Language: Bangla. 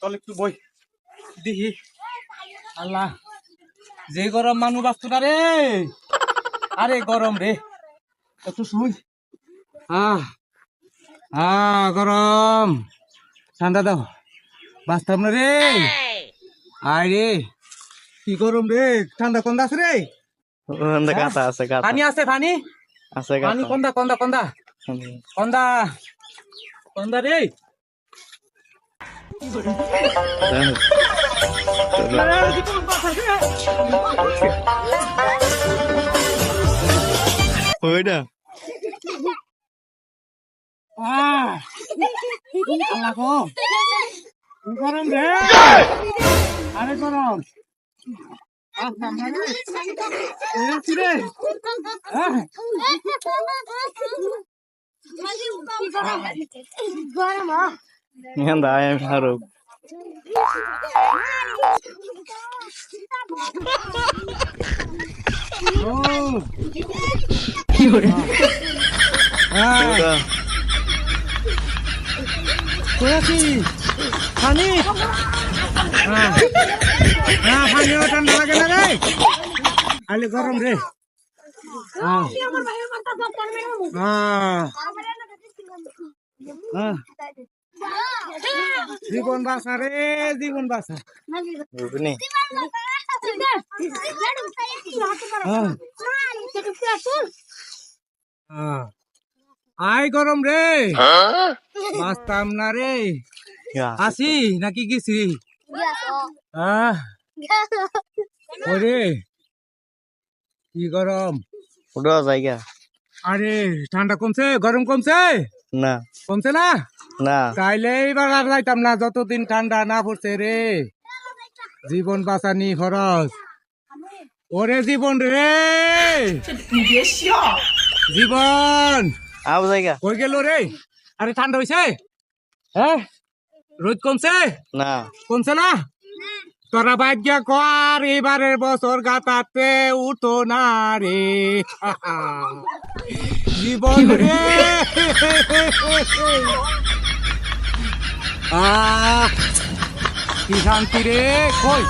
তলে একটু বই দেখি আল্লাহ যে গরম মানুষ বাঁচতো না রে। আরে গরম রে। একটু শুই। আহ আহ গরম। ঠান্ডা দাও। বাঁচতাম না রে। আয় রে কি গরম রে। ঠান্ডা কোন আছে রে। কাঁথা আছে পানি আছে পানি? আছে পানি কন্দা কন্দা কন্দা। কন্দা। কন্দা রে। আল্লাহ গো গরম রে আরে গরম আহ, ফারুক ও। আহ, ওটা পানি হ্যাঁ হ্যাঁ পানিও ঠান্ডা লাগে না রে আলে গরম রে হ্যাঁ হ্যাঁ হ্যাঁ জীবন বাসা রে জীবন বাসা। বুঝনি হ্যাঁ। আই গরম রে। বাঁচতাম না রে। আসি নাকি গেছি? ওরে কি গরম। ওটা জায়গা। আরে ঠান্ডা কমছে গরম কমছে? না। কমছে না? না। তাইলে এবার আর যাইতাম না যতদিন ঠান্ডা না পড়ছে রে। জীবন বাঁচানি খরচ ওরে জীবন রে। জীবন। আব জায়গা। কই গেল রে? আরে ঠান্ডা হইছে? হ্যাঁ? রোদ কমছে? না। কমছে না? তোরা ভাগ্য কর এবারের বছর গাতাতে উঠো না রে। জীবন রে আহ কি শান্তি রে? কই?